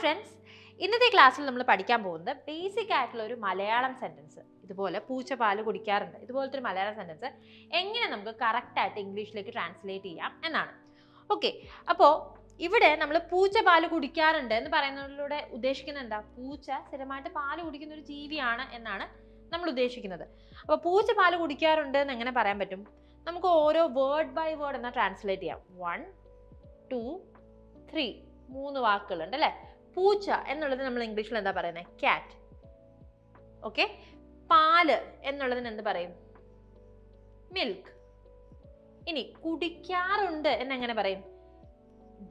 Friends ഇന്നത്തെ ക്ലാസ്സിൽ നമ്മൾ പഠിക്കാൻ പോകുന്നത് ബേസിക് ആയിട്ടുള്ള ഒരു മലയാളം സെന്റൻസ് ഇതുപോലെ പൂച്ച പാൽ കുടിക്കാറുണ്ട്. ഇതുപോലത്തെ ഒരു മലയാളം സെന്റൻസ് എങ്ങനെ നമുക്ക് കറക്റ്റായിട്ട് ഇംഗ്ലീഷിലേക്ക് ട്രാൻസ്ലേറ്റ് ചെയ്യാം എന്നാണ്. ഓക്കെ അപ്പോൾ ഇവിടെ നമ്മൾ പൂച്ച പാൽ കുടിക്കാറുണ്ട് എന്ന് പറയുന്നതിലൂടെ ഉദ്ദേശിക്കുന്നത് എന്താ? പൂച്ച സ്ഥിരമായിട്ട് പാൽ കുടിക്കുന്ന ഒരു ജീവിയാണ് എന്നാണ് നമ്മൾ ഉദ്ദേശിക്കുന്നത്. അപ്പോൾ പൂച്ച പാൽ കുടിക്കാറുണ്ട് എന്ന് എങ്ങനെ പറയാൻ പറ്റും? നമുക്ക് ഓരോ വേർഡ് ബൈ വേർഡ് എന്നാൽ ട്രാൻസ്ലേറ്റ് ചെയ്യാം. വൺ ടു ത്രീ മൂന്ന് വാക്കുകളുണ്ട് അല്ലേ? പൂച്ച എന്നുള്ളത് നമ്മൾ ഇംഗ്ലീഷിൽ എന്താ പറയുന്നത് ക്യാറ്റ് ഓക്കെ പാൽ എന്നുള്ളതിന് എന്ത് പറയും? മിൽക്ക് ഇനി കുടിക്കാറുണ്ട് എന്നെങ്ങനെ പറയും?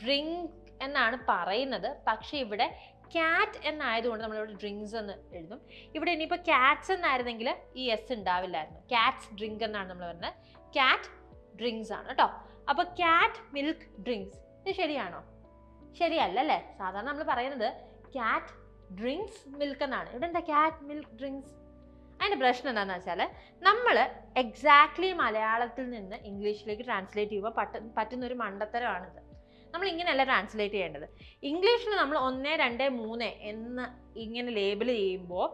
ഡ്രിങ്ക് എന്നാണ് പറയുന്നത്. പക്ഷേ ഇവിടെ ക്യാറ്റ് എന്നായതുകൊണ്ട് നമ്മളിവിടെ ഡ്രിങ്ക്സ് എന്ന് എഴുതും. ഇവിടെ ഇനിയിപ്പോൾ ക്യാറ്റ്സ് എന്നായിരുന്നെങ്കിൽ ഈ എസ് ഉണ്ടാവില്ലായിരുന്നു. ക്യാറ്റ്സ് ഡ്രിങ്ക് എന്നാണ് നമ്മൾ പറയുന്നത് ക്യാറ്റ് ഡ്രിങ്ക്സ് ആണ് കേട്ടോ അപ്പോൾ ക്യാറ്റ് മിൽക്ക് ഡ്രിങ്ക്സ് ഇത് ശരിയാണോ? ശരിയല്ല അല്ലേ സാധാരണ നമ്മൾ പറയുന്നത് ക്യാറ്റ് ഡ്രിങ്ക്സ് മിൽക്ക് എന്നാണ്. ഇവിടെ എന്താ ക്യാറ്റ് മിൽക്ക് ഡ്രിങ്ക്സ് അതിന്റെ പ്രശ്നം എന്താണെന്ന് വെച്ചാൽ നമ്മൾ എക്സാക്ട്ലി മലയാളത്തിൽ നിന്ന് ഇംഗ്ലീഷിലേക്ക് ട്രാൻസ്ലേറ്റ് ചെയ്യുമ്പോൾ പറ്റ പറ്റുന്ന ഒരു മണ്ടത്തരമാണിത്. നമ്മൾ ഇങ്ങനെയല്ല ട്രാൻസ്ലേറ്റ് ചെയ്യേണ്ടത്? ഇംഗ്ലീഷിൽ നമ്മൾ ഒന്ന് രണ്ട് മൂന്ന് എന്ന് ഇങ്ങനെ ലേബിൾ ചെയ്യുമ്പോൾ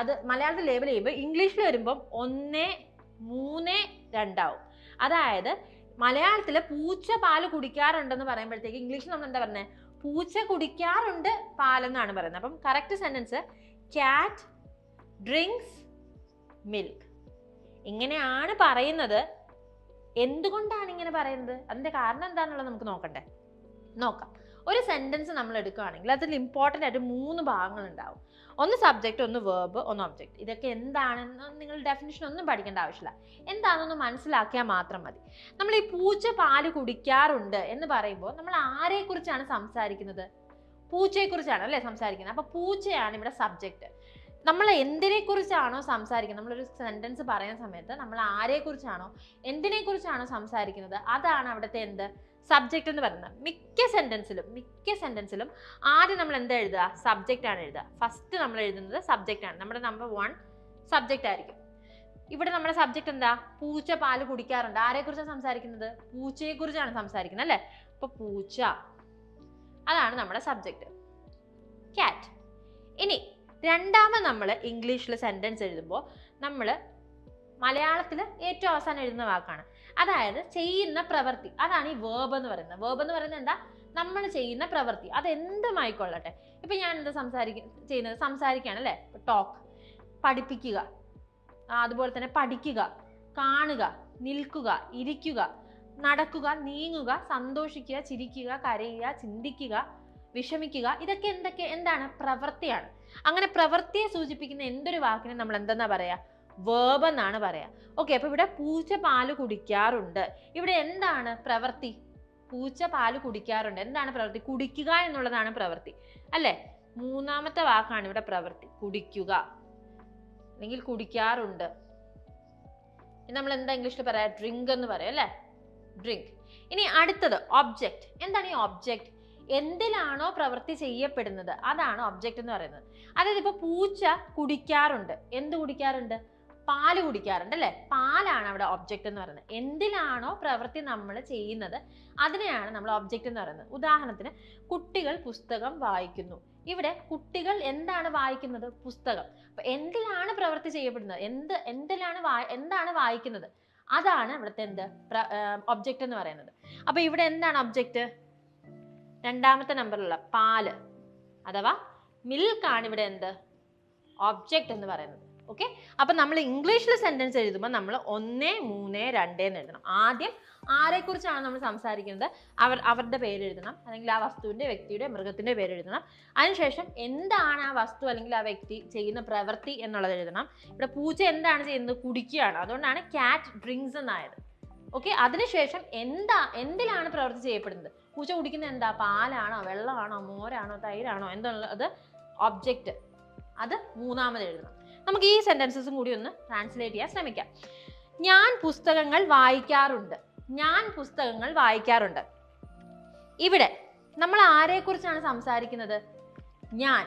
അത് മലയാളത്തിൽ ലേബിൾ ചെയ്യുമ്പോൾ ഇംഗ്ലീഷിൽ വരുമ്പം ഒന്ന് മൂന്ന് രണ്ടാവും. അതായത് മലയാളത്തിൽ പൂച്ച പാൽ കുടിക്കാറുണ്ടെന്ന് പറയുമ്പോഴത്തേക്ക് ഇംഗ്ലീഷിൽ നമ്മൾ എന്താ പറഞ്ഞത് പൂച്ച കുടിക്കാറുണ്ട് പാലെന്നാണ് പറയുന്നത്. അപ്പം correct sentence cat drinks milk ഇങ്ങനെയാണ് പറയുന്നത്. എന്തുകൊണ്ടാണ് ഇങ്ങനെ പറയുന്നത്? അതിന്റെ കാരണം എന്താണെന്നുള്ളത് നമുക്ക് നോക്കണ്ടേ? നോക്കാം. ഒരു സെന്റൻസ് നമ്മൾ എടുക്കുകയാണെങ്കിൽ അതിൽ ഇമ്പോർട്ടന്റ് ആയിട്ട് മൂന്ന് ഭാഗങ്ങൾ ഉണ്ടാവും. ഒന്ന് സബ്ജക്റ്റ് ഒന്ന് വേർബ് ഒന്ന് ഒബ്ജക്റ്റ് ഇതൊക്കെ എന്താണെന്ന് നിങ്ങൾ ഡെഫിനിഷൻ ഒന്നും പഠിക്കേണ്ട ആവശ്യമില്ല. എന്താണെന്നൊന്ന് മനസ്സിലാക്കിയാൽ മാത്രം മതി. നമ്മൾ ഈ പൂച്ച പാൽ കുടിക്കാറുണ്ട് എന്ന് പറയുമ്പോൾ നമ്മൾ ആരെക്കുറിച്ചാണ് സംസാരിക്കുന്നത്? പൂച്ചയെക്കുറിച്ചാണ് അല്ലേ സംസാരിക്കുന്നത്? അപ്പോൾ പൂച്ചയാണ് ഇവിടെ സബ്ജക്റ്റ് നമ്മൾ എന്തിനെക്കുറിച്ചാണോ സംസാരിക്കുന്നത്? നമ്മളൊരു സെന്റൻസ് പറയുന്ന സമയത്ത് നമ്മൾ ആരെക്കുറിച്ചാണോ എന്തിനെക്കുറിച്ചാണോ സംസാരിക്കുന്നത്? അതാണ് അവിടുത്തെ എന്ത്? സബ്ജക്റ്റ് എന്ന് പറയുന്നത്. മിക്ക സെന്റൻസിലും മിക്ക സെന്റൻസിലും ആദ്യം നമ്മൾ എന്താ എഴുതുക? സബ്ജക്റ്റ് ആണ് എഴുതുക. ഫസ്റ്റ് നമ്മൾ എഴുതുന്നത് സബ്ജക്റ്റ് ആണ്. നമ്മുടെ നമ്പർ വൺ സബ്ജക്റ്റ് ആയിരിക്കും. ഇവിടെ നമ്മുടെ സബ്ജക്റ്റ് എന്താ? പൂച്ച പാൽ കുടിക്കാറുണ്ട്. ആരെക്കുറിച്ചാണ് സംസാരിക്കുന്നത്? പൂച്ചയെക്കുറിച്ചാണ് സംസാരിക്കുന്നത് അല്ലേ? അപ്പോൾ പൂച്ച. അതാണ് നമ്മുടെ സബ്ജക്റ്റ് ക്യാറ്റ് ഇനി രണ്ടാമത് നമ്മൾ ഇംഗ്ലീഷിൽ സെന്റൻസ് എഴുതുമ്പോൾ നമ്മൾ മലയാളത്തിൽ ഏറ്റവും അവസാനം എഴുതുന്ന വാക്കാണ്. അതായത് ചെയ്യുന്ന പ്രവൃത്തി. അതാണ് ഈ വേബ് എന്ന് പറയുന്നത്. വേബ് എന്ന് പറയുന്നത് എന്താ? നമ്മൾ ചെയ്യുന്ന പ്രവൃത്തി. അത് എന്തുമായിക്കൊള്ളട്ടെ ഇപ്പം ഞാൻ എന്താ സംസാരിക്ക ചെയ്യുന്നത്? സംസാരിക്കുകയാണ് അല്ലേ? ടോക്ക് പഠിപ്പിക്കുക. അതുപോലെ തന്നെ പഠിക്കുക. കാണുക. നിൽക്കുക. ഇരിക്കുക. നടക്കുക. നീങ്ങുക. സന്തോഷിക്കുക. ചിരിക്കുക. കരയുക. ചിന്തിക്കുക. വിഷമിക്കുക. ഇതൊക്കെ എന്തൊക്കെ? എന്താണ്? പ്രവൃത്തിയാണ്. അങ്ങനെ പ്രവൃത്തിയെ സൂചിപ്പിക്കുന്ന എന്തൊരു വാക്കിനെ നമ്മൾ എന്തെന്നാ പറയാ? വേർബ് എന്നാണ് പറയാ. ഓക്കെ അപ്പൊ ഇവിടെ പൂച്ച പാൽ കുടിക്കാറുണ്ട്. ഇവിടെ എന്താണ് പ്രവൃത്തി പൂച്ച പാൽ കുടിക്കാറുണ്ട്. എന്താണ് പ്രവൃത്തി കുടിക്കുക എന്നുള്ളതാണ് പ്രവൃത്തി അല്ലേ? മൂന്നാമത്തെ വാക്കാണ് ഇവിടെ പ്രവൃത്തി കുടിക്കുക. അല്ലെങ്കിൽ കുടിക്കാറുണ്ട്. നമ്മൾ എന്താ ഇംഗ്ലീഷിൽ പറയാ? ഡ്രിങ്ക് എന്ന് പറയാം അല്ലെ? ഡ്രിങ്ക് ഇനി അടുത്തത് ഒബ്ജക്റ്റ് എന്താണ് ഈ ഒബ്ജക്റ്റ് എന്തിലാണോ പ്രവൃത്തി ചെയ്യപ്പെടുന്നത്? അതാണ് ഒബ്ജക്റ്റ് എന്ന് പറയുന്നത്. അതായത് ഇപ്പൊ പൂച്ച കുടിക്കാറുണ്ട്. എന്ത് കുടിക്കാറുണ്ട്? പാൽ കുടിക്കാറുണ്ട് അല്ലേ? പാലാണ് അവിടെ ഒബ്ജക്റ്റ് എന്ന് പറയുന്നത്. എന്തിലാണോ പ്രവൃത്തി നമ്മൾ ചെയ്യുന്നത് അതിനെയാണ് നമ്മൾ ഒബ്ജക്റ്റ് എന്ന് പറയുന്നത്. ഉദാഹരണത്തിന് കുട്ടികൾ പുസ്തകം വായിക്കുന്നു. ഇവിടെ കുട്ടികൾ എന്താണ് വായിക്കുന്നത്? പുസ്തകം. അപ്പൊ എന്തിലാണ് പ്രവൃത്തി ചെയ്യപ്പെടുന്നത്? എന്ത് എന്തിലാണ് എന്താണ് വായിക്കുന്നത്? അതാണ് ഇവിടുത്തെ എന്ത്? ഒബ്ജക്റ്റ് എന്ന് പറയുന്നത്. അപ്പൊ ഇവിടെ എന്താണ് ഒബ്ജക്റ്റ് രണ്ടാമത്തെ നമ്പറിലുള്ള പാൽ അഥവാ മിൽക്കാണ് ഇവിടെ എന്ത്? ഒബ്ജക്റ്റ് എന്ന് പറയുന്നത്. ഓക്കെ അപ്പം നമ്മൾ ഇംഗ്ലീഷിൽ സെന്റൻസ് എഴുതുമ്പോൾ നമ്മൾ ഒന്ന് മൂന്ന് രണ്ട് എന്ന് എഴുതണം. ആദ്യം ആരെക്കുറിച്ചാണ് നമ്മൾ സംസാരിക്കുന്നത്? അവർ അവരുടെ പേര് എഴുതണം. അല്ലെങ്കിൽ ആ വസ്തുവിന്റെ വ്യക്തിയുടെ മൃഗത്തിന്റെ പേര് എഴുതണം. അതിനുശേഷം എന്താണ് ആ വസ്തു അല്ലെങ്കിൽ ആ വ്യക്തി ചെയ്യുന്ന പ്രവൃത്തി എന്നുള്ളത് എഴുതണം. ഇവിടെ പൂച്ച എന്താണ് ചെയ്യുന്നത്? കുടിക്കുകയാണ്. അതുകൊണ്ടാണ് ക്യാറ്റ് ഡ്രിങ്ക്സ് എന്നായത്. ഓക്കെ അതിനുശേഷം എന്താ എന്തിലാണ് പ്രവൃത്തി ചെയ്യപ്പെടുന്നത്? പൂച്ച കുടിക്കുന്നത് എന്താ? പാലാണോ വെള്ളമാണോ മോരാണോ തൈരാണോ? എന്തുള്ളത്? ഒബ്ജക്റ്റ് അത് മൂന്നാമത് എഴുതണം. നമുക്ക് ഈ സെന്റൻസും കൂടി ഒന്ന് ട്രാൻസ്ലേറ്റ് ചെയ്യാൻ ശ്രമിക്കാം. ഞാൻ പുസ്തകങ്ങൾ വായിക്കാറുണ്ട്. ഞാൻ പുസ്തകങ്ങൾ വായിക്കാറുണ്ട്. ഇവിടെ നമ്മൾ ആരെക്കുറിച്ചാണ് സംസാരിക്കുന്നത്? ഞാൻ.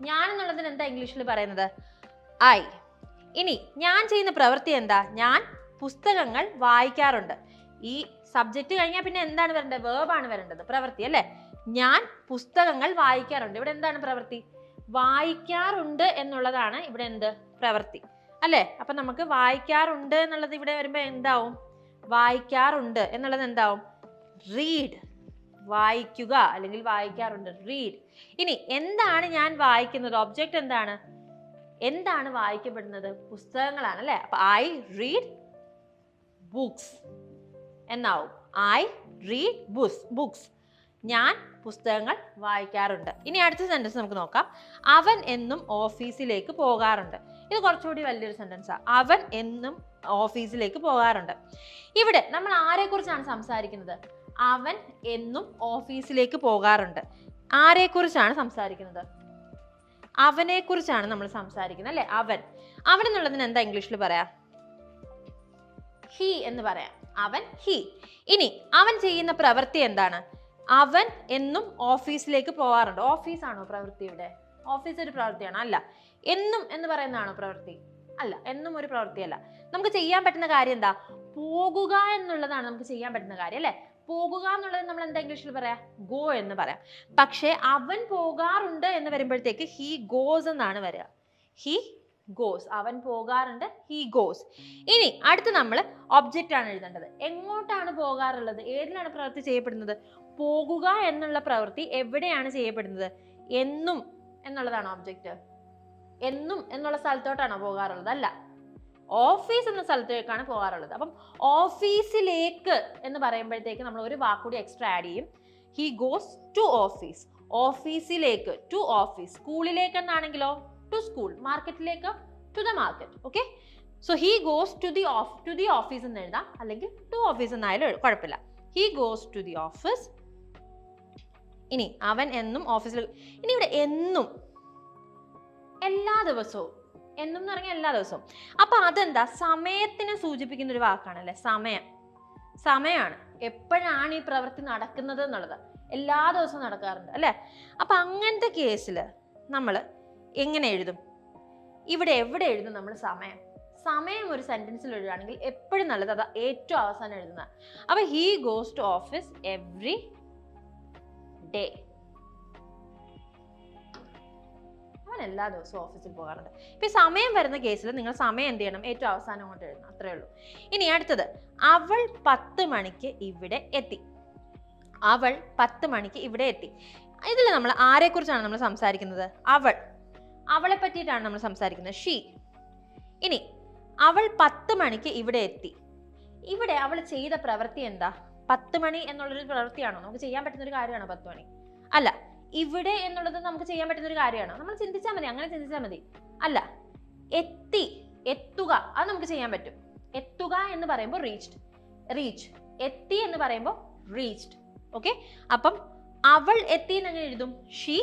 ഞാൻ എന്നുള്ളതിന് എന്താ ഇംഗ്ലീഷിൽ പറയുന്നത്? ഐ ഇനി ഞാൻ ചെയ്യുന്ന പ്രവൃത്തി എന്താ? ഞാൻ പുസ്തകങ്ങൾ വായിക്കാറുണ്ട്. ഈ സബ്ജക്റ്റ് കഴിഞ്ഞാൽ പിന്നെ എന്താണ് വരേണ്ടത്? വേർബാണ് വരേണ്ടത്. പ്രവൃത്തി അല്ലേ? ഞാൻ പുസ്തകങ്ങൾ വായിക്കാറുണ്ട്. ഇവിടെ എന്താണ് പ്രവൃത്തി? വായിക്കാറുണ്ട് എന്നുള്ളതാണ് ഇവിടെ എന്ത്? പ്രവൃത്തി. അല്ലേ? അപ്പൊ നമുക്ക് വായിക്കാറുണ്ട് എന്നുള്ളത് ഇവിടെ വരുമ്പോൾ എന്താവും? വായിക്കാറുണ്ട് എന്നുള്ളത് എന്താവും? റീഡ് വായിക്കുക അല്ലെങ്കിൽ വായിക്കാറുണ്ട്. റീഡ് ഇനി എന്താണ് ഞാൻ വായിക്കുന്നത്? ഒബ്ജക്റ്റ് എന്താണ്? എന്താണ് വായിക്കപ്പെടുന്നത്? പുസ്തകങ്ങളാണ് അല്ലേ? അപ്പൊ ഐ റീഡ് ബുക്സ് എന്നാവും? ഐ റീഡ് ബുക്സ് ബുക്സ് ഞാൻ പുസ്തകങ്ങൾ വായിക്കാറുണ്ട്. ഇനി അടുത്ത സെന്റൻസ് നമുക്ക് നോക്കാം. അവൻ എന്നും ഓഫീസിലേക്ക് പോകാറുണ്ട്. ഇത് കുറച്ചുകൂടി വലിയൊരു സെന്റൻസാണ് അവൻ എന്നും ഓഫീസിലേക്ക് പോകാറുണ്ട്. ഇവിടെ നമ്മൾ ആരെക്കുറിച്ചാണ് സംസാരിക്കുന്നത്? അവൻ എന്നും ഓഫീസിലേക്ക് പോകാറുണ്ട്. ആരെക്കുറിച്ചാണ് സംസാരിക്കുന്നത്? അവനെക്കുറിച്ചാണ് നമ്മൾ സംസാരിക്കുന്നത് അല്ലേ? അവൻ. അവൻ എന്നുള്ളതിന് എന്താ ഇംഗ്ലീഷിൽ പറയാ? ഹി എന്ന് പറയാം. അവൻ ഹി ഇനി അവൻ ചെയ്യുന്ന പ്രവൃത്തി എന്താണ്? അവൻ എന്നും ഓഫീസിലേക്ക് പോവാറുണ്ട്. ഓഫീസാണോ പ്രവൃത്തി ഇവിടെ? ഓഫീസ് ഒരു പ്രവൃത്തിയാണ്? അല്ല. എന്നും എന്ന് പറയുന്നതാണോ പ്രവൃത്തി? അല്ല. എന്നും ഒരു പ്രവൃത്തിയല്ല. നമുക്ക് ചെയ്യാൻ പറ്റുന്ന കാര്യം എന്താ? പോകുക എന്നുള്ളതാണ് നമുക്ക് ചെയ്യാൻ പറ്റുന്ന കാര്യം അല്ലെ? പോകുക എന്നുള്ളത് നമ്മൾ എന്താ ഇംഗ്ലീഷിൽ പറയാ? ഗോ എന്ന് പറയാം. പക്ഷേ അവൻ പോകാറുണ്ട് എന്ന് വരുമ്പോഴത്തേക്ക് ഹി ഗോസ് എന്നാണ് വരിക. ഹി ഗോസ് അവൻ പോകാറുണ്ട് ഹി ഗോസ് ഇനി അടുത്ത് നമ്മൾ ഒബ്ജക്റ്റ് ആണ് എഴുതേണ്ടത്. എങ്ങോട്ടാണ് പോകാറുള്ളത്? ഏതിലാണ് പ്രവൃത്തി ചെയ്യപ്പെടുന്നത്? പോകുക എന്നുള്ള പ്രവൃത്തി എവിടെയാണ് ചെയ്യപ്പെടുന്നത്? എന്നും എന്നുള്ളതാണ് ഒബ്ജക്റ്റ് എന്നും എന്നുള്ള സ്ഥലത്തോട്ടാണോ പോകാറുള്ളത്? അല്ല. ഓഫീസ് എന്ന സ്ഥലത്തേക്കാണ് പോകാറുള്ളത്. അപ്പം ഓഫീസിലേക്ക് എന്ന് പറയുമ്പോഴത്തേക്ക് നമ്മൾ ഒരു വാക്കുകൂടി എക്സ്ട്രാ ആഡ് ചെയ്യും. ഹി ഗോസ് ടു ഓഫീസ് ഓഫീസിലേക്ക് ടു ഓഫീസ് സ്കൂളിലേക്ക് എന്നാണെങ്കിലോ? ടു സ്കൂൾ മാർക്കറ്റിലേക്ക് to the market okay so he goes to the of to the office എന്ന് എഴുതാം. അല്ലെങ്കിൽ ടു ഓഫീസ് എന്നായാലും കുഴപ്പമില്ല. He goes to the office ഇനി അവൻ എന്നും ഓഫീസിൽ ഇനി ഇവിടെ എന്നും എല്ലാ ദിവസവും. എന്നും എന്ന് പറഞ്ഞാൽ എല്ലാ ദിവസവും. അപ്പൊ അതെന്താ? സമയത്തിനെ സൂചിപ്പിക്കുന്ന ഒരു വാക്കാണല്ലേ? സമയം. സമയമാണ് എപ്പോഴാണ് ഈ പ്രവൃത്തി നടക്കുന്നത് എന്നുള്ളത്. എല്ലാ ദിവസവും നടക്കാറുണ്ട് അല്ലേ? അപ്പൊ അങ്ങനത്തെ കേസിൽ നമ്മൾ എങ്ങനെ എഴുതും? ഇവിടെ എവിടെ എഴുതും നമ്മൾ സമയം? സമയം ഒരു സെന്റൻസിൽ എഴുതുകയാണെങ്കിൽ എപ്പോഴും നല്ലത് അത് ഏറ്റവും അവസാനം എഴുതുന്ന അപ്പൊ he goes to office every day അവൻ എല്ലാ ദിവസവും ഓഫീസിൽ പോകാറുണ്ട്. ഇപ്പൊ സമയം വരുന്ന കേസിൽ നിങ്ങൾ സമയം എന്ത് ചെയ്യണം? ഏറ്റവും അവസാനം കൊണ്ട് എഴുതണം. അത്രേ ഉള്ളൂ. ഇനി അടുത്തത്. അവൾ പത്ത് മണിക്ക് ഇവിടെ എത്തി. അവൾ പത്ത് മണിക്ക് ഇവിടെ എത്തി. ഇതിൽ നമ്മൾ ആരെക്കുറിച്ചാണ് നമ്മൾ സംസാരിക്കുന്നത്? അവൾ. അവളെ പറ്റിയിട്ടാണ് നമ്മൾ സംസാരിക്കുന്നത്. ഷീ. ഇനി അവൾ പത്ത് മണിക്ക് ഇവിടെ എത്തി. ഇവിടെ അവൾ ചെയ്ത പ്രവൃത്തി എന്താ? പത്ത് മണി എന്നുള്ളൊരു പ്രവൃത്തിയാണോ? നമുക്ക് ചെയ്യാൻ പറ്റുന്ന ഒരു കാര്യമാണോ പത്ത് മണി? അല്ല ഇവിടെ എന്നുള്ളത് നമുക്ക് ചെയ്യാൻ പറ്റുന്ന ഒരു കാര്യമാണോ? നമ്മൾ ചിന്തിച്ചാൽ മതി അങ്ങനെ ചിന്തിച്ചാൽ മതി. അല്ല എത്തി എത്തുക അത് നമുക്ക് ചെയ്യാൻ പറ്റും. എത്തുക എന്ന് പറയുമ്പോൾ റീച്ച്ഡ് റീച്ച് എത്തി എന്ന് പറയുമ്പോൾ റീച്ച്ഡ് ഓക്കെ അപ്പം അവൾ എത്തി എന്ന് എങ്ങനെ എഴുതും? ഷീ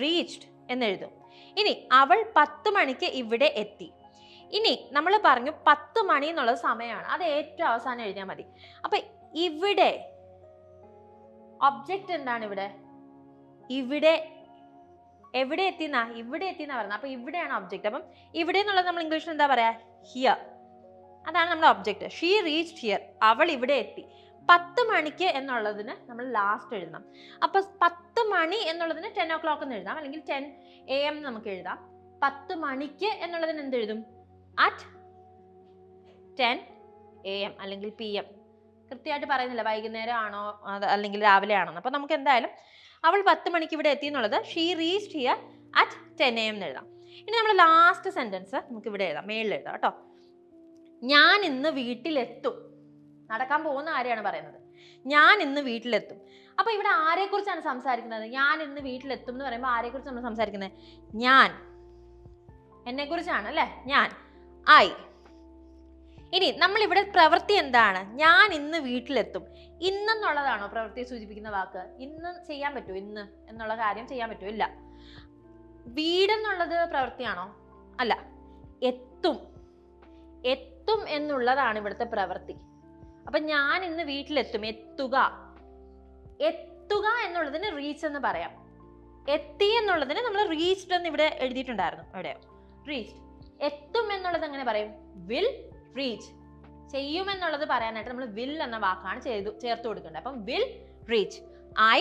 റീച്ച്ഡ് എന്നെഴുതും ഇനി അവൾ പത്ത് മണിക്ക് ഇവിടെ എത്തി. ഇനി നമ്മൾ പറഞ്ഞു പത്ത് മണി എന്നുള്ള സമയമാണ്. അത് ഏറ്റവും അവസാനം എഴുതിയാൽ മതി. അപ്പൊ ഇവിടെ ഒബ്ജക്റ്റ് എന്താണ് ഇവിടെ? ഇവിടെ എവിടെ എത്തിന്നാ? ഇവിടെ എത്തിന്നാ പറഞ്ഞത് അപ്പൊ ഇവിടെയാണ് ഒബ്ജക്റ്റ് അപ്പം ഇവിടെ എന്നുള്ളത് നമ്മൾ ഇംഗ്ലീഷിൽ എന്താ പറയാ? ഹിയർ അതാണ് നമ്മുടെ ഒബ്ജക്റ്റ് ഷീ റീച്ച് ഹിയർ അവൾ ഇവിടെ എത്തി. പത്ത് മണിക്ക് എന്നുള്ളതിന് നമ്മൾ ലാസ്റ്റ് എഴുതണം. അപ്പൊ പത്ത് മണി എന്നുള്ളതിന് ടെൻ ഒ ക്ലോക്ക് എന്ന് എഴുതാം. അല്ലെങ്കിൽ ടെൻ എ എം നമുക്ക് എഴുതാം. പത്ത് മണിക്ക് എന്നുള്ളതിന് എന്ത് എഴുതും? അറ്റ് ടെൻ എ എം അല്ലെങ്കിൽ പി എം കൃത്യമായിട്ട് പറയുന്നില്ല വൈകുന്നേരം ആണോ അല്ലെങ്കിൽ രാവിലെ ആണോ അപ്പോൾ നമുക്ക് എന്തായാലും അവൾ പത്ത് മണിക്ക് ഇവിടെ എത്തി എന്നുള്ളത് she reached here at ten A M എന്ന് എഴുതാം. ഇനി നമ്മൾ ലാസ്റ്റ് സെന്റൻസ് നമുക്ക് ഇവിടെ എഴുതാം. മേളിൽ എഴുതാം കേട്ടോ. ഞാൻ ഇന്ന് വീട്ടിലെത്തും. നടക്കാൻ പോകുന്ന ആരെയാണ് പറയുന്നത്? ഞാൻ ഇന്ന് വീട്ടിലെത്തും. അപ്പോൾ ഇവിടെ ആരെക്കുറിച്ചാണ് സംസാരിക്കുന്നത്? ഞാൻ ഇന്ന് വീട്ടിലെത്തും എന്ന് പറയുമ്പോൾ ആരെക്കുറിച്ച് നമ്മൾ സംസാരിക്കുന്നത്? ഞാൻ. എന്നെക്കുറിച്ചാണ് അല്ലേ? ഞാൻ. ഐ. ഇനി നമ്മളിവിടെ പ്രവൃത്തി എന്താണ്? ഞാൻ ഇന്ന് വീട്ടിലെത്തും. ഇന്നെന്നുള്ളതാണോ പ്രവൃത്തിയെ സൂചിപ്പിക്കുന്ന വാക്ക്? ഇന്ന് ചെയ്യാൻ പറ്റുമോ? ഇന്ന് എന്നുള്ള കാര്യം ചെയ്യാൻ പറ്റുമോ? ഇല്ല. വീടെന്നുള്ളത് പ്രവൃത്തിയാണോ? അല്ല. എത്തും. എത്തും എന്നുള്ളതാണ് ഇവിടുത്തെ പ്രവൃത്തി. അപ്പൊ ഞാൻ ഇന്ന് വീട്ടിലെത്തും. എത്തുക. എത്തുക എന്നുള്ളതിന് റീച്ച് എന്ന് പറയാം. എത്തി എന്നുള്ളതിന് നമ്മൾ റീച്ച്ഡ് എന്ന് ഇവിടെ എഴുതിയിട്ടുണ്ടായിരുന്നു. എവിടെയോ റീച്ച്ഡ് എത്തും എന്നുള്ളത് എങ്ങനെ പറയും? വിൽ റീച്ച് ചെയ്യുമെന്നുള്ളത് പറയാനായിട്ട് നമ്മൾ വിൽ എന്ന വാക്കാണ് ചെയ്തു ചേർത്ത് കൊടുക്കേണ്ടത്. അപ്പം will reach I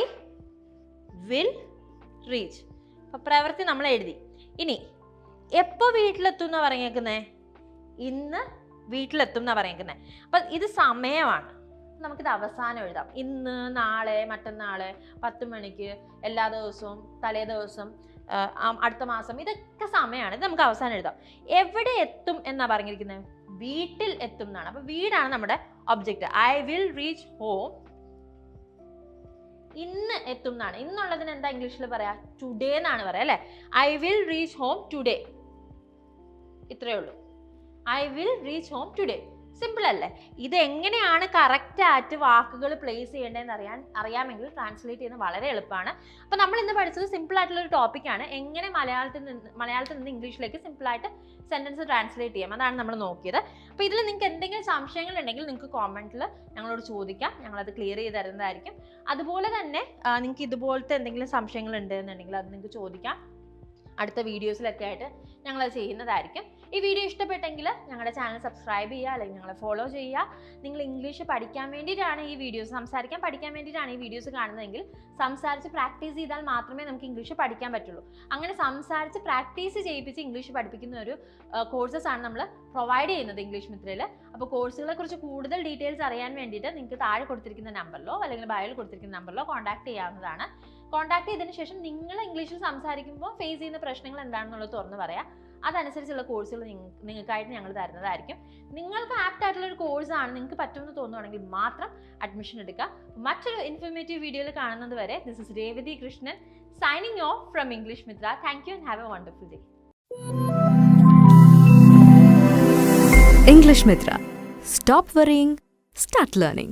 will reach അപ്പം പ്രവൃത്തി നമ്മൾ എഴുതി. ഇനി എപ്പോൾ വീട്ടിലെത്തും എന്നാ പറഞ്ഞേക്കുന്നേ? ഇന്ന് വീട്ടിലെത്തും എന്നാ പറഞ്ഞേക്കുന്നത് അപ്പം ഇത് സമയമാണ്. നമുക്കിത് അവസാനം എഴുതാം. ഇന്ന് നാളെ മറ്റന്നാൾ പത്ത് മണിക്ക് എല്ലാ ദിവസവും തലേ ദിവസം അടുത്ത മാസം. ഇതൊക്കെ സമയമാണ് ഇത് നമുക്ക് അവസാനം എഴുതാം. എവിടെ എത്തും എന്നാ പറഞ്ഞിരിക്കുന്നത് വീട്ടിൽ എത്തും എന്നാണ്. അപ്പൊ വീടാണ് നമ്മുടെ object I will reach home ഇന്ന് എത്തും എന്നാണ്. ഇന്നുള്ളതിന് എന്താ ഇംഗ്ലീഷിൽ പറയാ? ടുഡേ എന്നാണ് പറയാ അല്ലെ? I will reach home today ഇത്രയേ ഉള്ളൂ. I will reach home today simple അല്ലേ? ഇത് എങ്ങനെയാണ് കറക്റ്റ് ആയിട്ട് വാക്കുകൾ പ്ലേസ് ചെയ്യേണ്ടതെന്ന് അറിയാൻ അറിയാമെങ്കിൽ ട്രാൻസ്ലേറ്റ് ചെയ്യുന്നത് വളരെ എളുപ്പമാണ്. അപ്പോൾ നമ്മൾ ഇന്ന് പഠിച്ചത് സിമ്പിൾ ആയിട്ടുള്ള ഒരു ടോപ്പിക്കാണ് എങ്ങനെ മലയാളത്തിൽ നിന്ന് മലയാളത്തിൽ നിന്ന് ഇംഗ്ലീഷിലേക്ക് സിമ്പിളായിട്ട് സെന്റൻസ് ട്രാൻസ്ലേറ്റ് ചെയ്യാം. അതാണ് നമ്മൾ നോക്കിയത്. അപ്പോൾ ഇതിൽ നിങ്ങൾക്ക് എന്തെങ്കിലും സംശയങ്ങൾ ഉണ്ടെങ്കിൽ നിങ്ങൾക്ക് കോമന്റിൽ ഞങ്ങളോട് ചോദിക്കാം. ഞങ്ങളത് ക്ലിയർ ചെയ്ത് തരുന്നതായിരിക്കും. അതുപോലെ തന്നെ നിങ്ങൾക്ക് ഇതുപോലത്തെ എന്തെങ്കിലും സംശയങ്ങൾ ഉണ്ട് എന്നുണ്ടെങ്കിൽ അത് നിങ്ങൾക്ക് ചോദിക്കാം. അടുത്ത വീഡിയോസിലൊക്കെ ആയിട്ട് ഞങ്ങളത് ചെയ്യുന്നതായിരിക്കും. ഈ വീഡിയോ ഇഷ്ടപ്പെട്ടെങ്കിൽ ഞങ്ങളുടെ ചാനൽ സബ്സ്ക്രൈബ് ചെയ്യുക അല്ലെങ്കിൽ ഞങ്ങളെ ഫോളോ ചെയ്യുക. നിങ്ങൾ ഇംഗ്ലീഷ് പഠിക്കാൻ വേണ്ടിയിട്ടാണ് ഈ വീഡിയോസ് സംസാരിക്കാൻ പഠിക്കാൻ വേണ്ടിയിട്ടാണ് ഈ വീഡിയോസ് കാണുന്നതെങ്കിൽ സംസാരിച്ച് പ്രാക്ടീസ് ചെയ്താൽ മാത്രമേ നമുക്ക് ഇംഗ്ലീഷ് പഠിക്കാൻ പറ്റുള്ളൂ. അങ്ങനെ സംസാരിച്ച് പ്രാക്ടീസ് ചെയ്യിപ്പിച്ച് ഇംഗ്ലീഷ് പഠിപ്പിക്കുന്ന ഒരു കോഴ്സസ് ആണ് നമ്മൾ പ്രൊവൈഡ് ചെയ്യുന്നത് ഇംഗ്ലീഷ് മിത്രയിൽ അപ്പോൾ കോഴ്സുകളെ കുറിച്ച് കൂടുതൽ ഡീറ്റെയിൽസ് അറിയാൻ വേണ്ടിയിട്ട് നിങ്ങൾക്ക് താഴെ കൊടുത്തിരിക്കുന്ന നമ്പറിലോ അല്ലെങ്കിൽ ബയോയിൽ കൊടുത്തിരിക്കുന്ന നമ്പറിലോ കോൺടാക്ട് ചെയ്യാവുന്നതാണ്. കോൺടാക്ട് ചെയ്തതിന് ശേഷം നിങ്ങൾ ഇംഗ്ലീഷിൽ സംസാരിക്കുമ്പോൾ ഫേസ് ചെയ്യുന്ന പ്രശ്നങ്ങൾ എന്താണെന്നുള്ളത് തുറന്ന് പറയാം. അതനുസരിച്ചുള്ള കോഴ്സുകൾ നിങ്ങൾക്കായിട്ട് ഞങ്ങൾ തരുന്നതായിരിക്കും നിങ്ങൾക്ക് ആപ്റ്റ് ആയിട്ടുള്ള ഒരു കോഴ്സാണ് നിങ്ങൾക്ക് പറ്റുമെന്ന് തോന്നുവാണെങ്കിൽ മാത്രം അഡ്മിഷൻ എടുക്കുക മറ്റൊരു ഇൻഫർമേറ്റീവ് വീഡിയോയിൽ കാണുന്നത് വരെ this is Revathi Krishnan signing off from English Mitra thank you and have a wonderful day English Mitra. Stop worrying, start learning.